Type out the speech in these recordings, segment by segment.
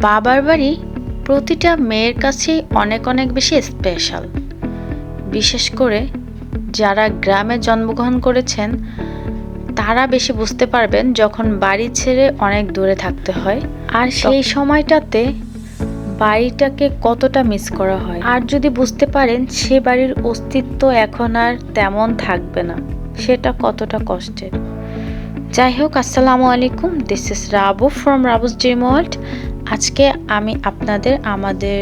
বাবার বাড়ি প্রতিটা মেয়ের কাছেই অনেক অনেক বেশি স্পেশাল বিশেষ করে যারা গ্রামে জন্মগ্রহণ করেছেন তারা বেশি বুঝতে পারবেন যখন বাড়ি ছেড়ে অনেক দূরে থাকতে হয়। আর সেই সময়টাতে বাড়িটাকে কতটা মিস করা হয়। আর যদি বুঝতে পারেন সে বাড়ির অস্তিত্ব এখন আর তেমন থাকবে না। সেটা কতটা কষ্টের। যাই হোক আসসালামু আলাইকুম। This is Rabu from Rabu's dream world আজকে আমি আপনাদের, আমাদের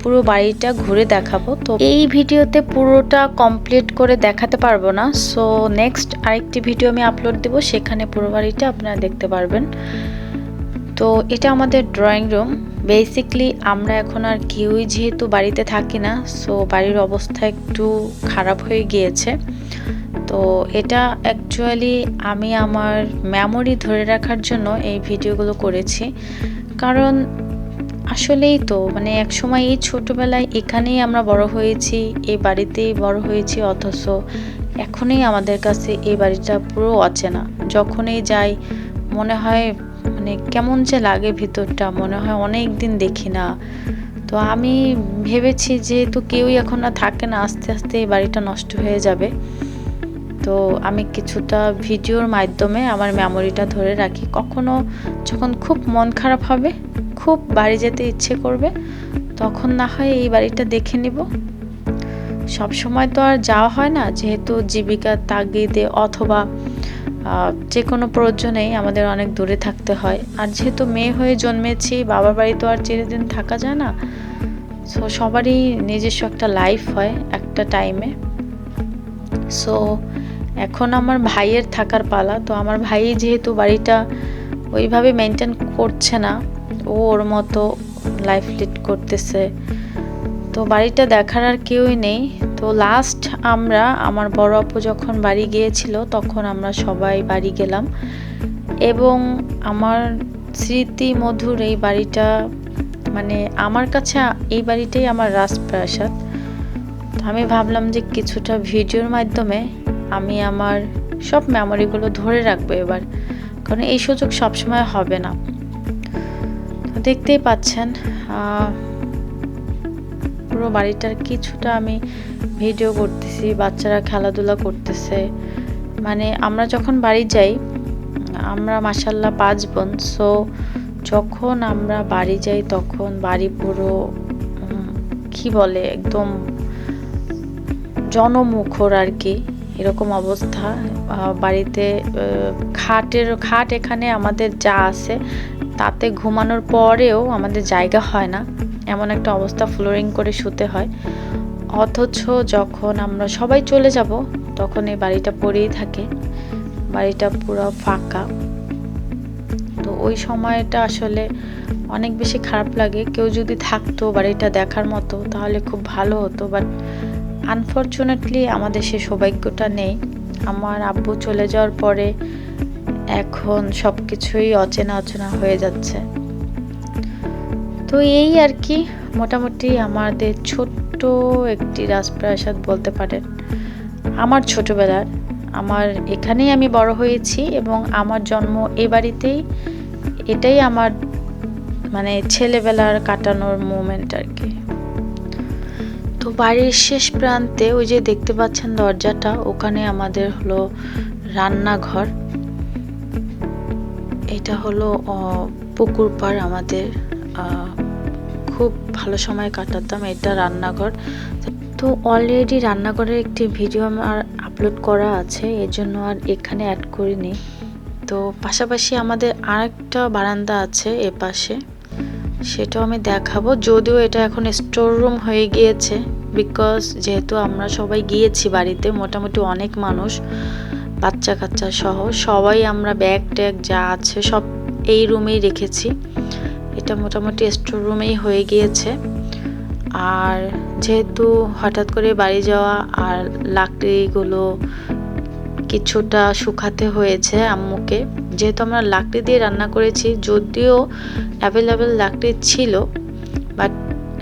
পুরো বাড়িটা ঘুরে দেখাবো। তো এই ভিডিওতে পুরোটা কমপ্লিট করে দেখাতে পারব না। সো নেক্সট আরেকটি ভিডিও আমি আপলোড দেবো। সেখানে পুরো বাড়িটা আপনারা দেখতে পারবেন। তো এটা আমাদের ড্রয়িং রুম বেসিকলি আমরা এখন আর কেউই যেহেতু বাড়িতে থাকি না সো বাড়ির অবস্থা একটু খারাপ হয়ে গিয়েছে। তো এটা অ্যাকচুয়ালি আমি আমার মেমোরি ধরে রাখার জন্য এই ভিডিওগুলো করেছি। কারণ আসলেই তো মানে এক সময় এই ছোটবেলায় এখানেই আমরা বড় হয়েছি, এই বাড়িতেই বড় হয়েছি, অথচ এখনই আমাদের কাছে এই বাড়িটা পুরো অচেনা। যখনই যাই, মনে হয় মানে কেমন যে লাগে ভিতরটা, মনে হয় অনেক দিন দেখি না। তো আমি ভেবেছি যেহেতু কেউই এখন আর থাকে না, আস্তে আস্তে এই বাড়িটা নষ্ট হয়ে যাবে। তো আমি কিছুটা ভিডিওর মাধ্যমে আমার মেমোরিটা ধরে রাখি। কখনো যখন খুব মন খারাপ হবে, খুব বাড়ি যেতে ইচ্ছে করবে, তখন না হয় এই বাড়িটা দেখে নিব। সব সময় তো আর যাওয়া হয় না, যেহেতু জীবিকার তাগিদে অথবা যে কোনো প্রয়োজনেই আমাদের অনেক দূরে থাকতে হয়। আর যেহেতু মেয়ে হয়ে জন্মেছি, বাবার বাড়ি তো আর চিরদিন থাকা যায় না সো সবারই নিজস্ব একটা লাইফ হয় একটা টাইমে সো এখন আমার ভাইয়ের থাকার পালা, তো আমার ভাই যেহেতু বাড়িটা ওইভাবে মেনটেন করছে না, ও ওর মতো লাইফ লিড করতেছে। তো বাড়িটা দেখার আর কেউই নেই। তো লাস্ট আমরা, আমার বড় আপু যখন বাড়ি গিয়েছিল, তখন আমরা সবাই বাড়ি গেলাম। এবং আমার স্মৃতি মধুর এই বাড়িটা মানে আমার কাছে এই বাড়িটাই আমার রাজপ্রাসাদ আমি ভাবলাম যে কিছুটা ভিডিওর মাধ্যমে আমি আমার সব মেমোরিগুলো ধরে রাখব এবার। কারণ এই সুযোগ সবসময় হবে না। দেখতেই পাচ্ছেন পুরো বাড়িটার কিছুটা আমি ভিডিও করতেছি, বাচ্চারা খেলাধুলা করতেছে। মানে আমরা যখন বাড়ি যাই, আমরা মাসাল্লাহ পাঁচ বোন সো যখন আমরা বাড়ি যাই তখন বাড়ি পুরো কি বলে, একদম জনমুখর আর কি। এরকম অবস্থা। বাড়িতে খাটের, খাট এখানে আমাদের যা আছে, তাতে ঘুমানোর পরেও আমাদের জায়গা হয় না। এমন একটা অবস্থা ফ্লোরিং করে শুতে হয়। অথচ যখন আমরা সবাই চলে যাব, তখন এই বাড়িটা পড়েই থাকে। বাড়িটা পুরো ফাঁকা। তো ওই সময়টা আসলে অনেক বেশি খারাপ লাগে। কেউ যদি থাকতো বাড়িটা দেখার মতো, তাহলে খুব ভালো হতো। বাট আনফর্চুনেটলি আমাদের সে সৌভাগ্যটা নেই। আমার আব্বু চলে যাওয়ার পরে এখন সব কিছুই অচেনা অচেনা হয়ে যাচ্ছে। তো এই আর কি, মোটামুটি আমাদের ছোট্ট একটি রাজপ্রাসাদ বলতে পারেন। আমার ছোটবেলার, আমার এখানেই আমি বড় হয়েছি এবং আমার জন্ম এ বাড়িতেই এটাই আমার মানে ছেলেবেলার কাটানোর মোমেন্ট আর কি। তো বাড়ির শেষ প্রান্তে ওই যে দেখতে পাচ্ছেন দরজাটা, ওখানে আমাদের হলো রান্নাঘর। এটা হলো পুকুর পাড় আমাদের। খুব ভালো সময় কাটাতাম এটা রান্নাঘর। তো অলরেডি রান্নাঘরের একটি ভিডিও আমার আপলোড করা আছে, এর জন্য আর এখানে অ্যাড করিনি। তো পাশাপাশি আমাদের আরেকটা বারান্দা আছে এ পাশে সেটাও আমি দেখাবো, যদিও এটা এখন স্টোর রুম হয়ে গিয়েছে। বিকজ যেহেতু আমরা সবাই গিয়েছি বাড়িতে, মোটামুটি অনেক মানুষ বাচ্চা কাচ্চা সহ, সবাই আমরা ব্যাগ ট্যাগ যা আছে সব এই রুমেই রেখেছি। এটা মোটামুটি স্টোর রুমেই হয়ে গিয়েছে। আর যেহেতু হঠাৎ করে বাড়ি যাওয়া আর লাকড়িগুলো কিছুটা শুকাতে হয়েছে আম্মুকে, যেহেতু আমরা লাকড়ি দিয়ে রান্না করেছি, যদিও অ্যাভেলেবেল লাকড়ি ছিল বাট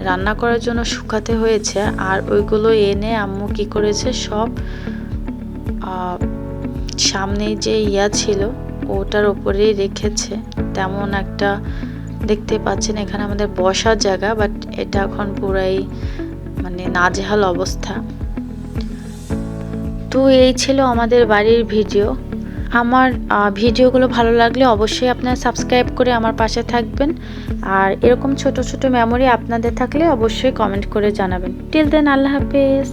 রান্না করার জন্য শুকাতে হয়েছে আর ওইগুলো এনে আম্মু কি করেছে? সব সামনে যে ইয়া ছিল ওটার ওপরেই রেখেছে। তেমন একটা দেখতে পাচ্ছেন এখানে আমাদের বসার জায়গা, বাট এটা এখন পুরাই মানে নাজেহাল অবস্থা। তো এই ছিল আমাদের বাড়ির ভিডিও। আমার ভিডিওগুলো ভালো লাগলে অবশ্যই আপনারা সাবস্ক্রাইব করে আমার পাশে থাকবেন। আর এরকম ছোট ছোট মেমোরি আপনাদের থাকলে অবশ্যই কমেন্ট করে জানাবেন। টিল দেন আল্লাহ হাফেজ।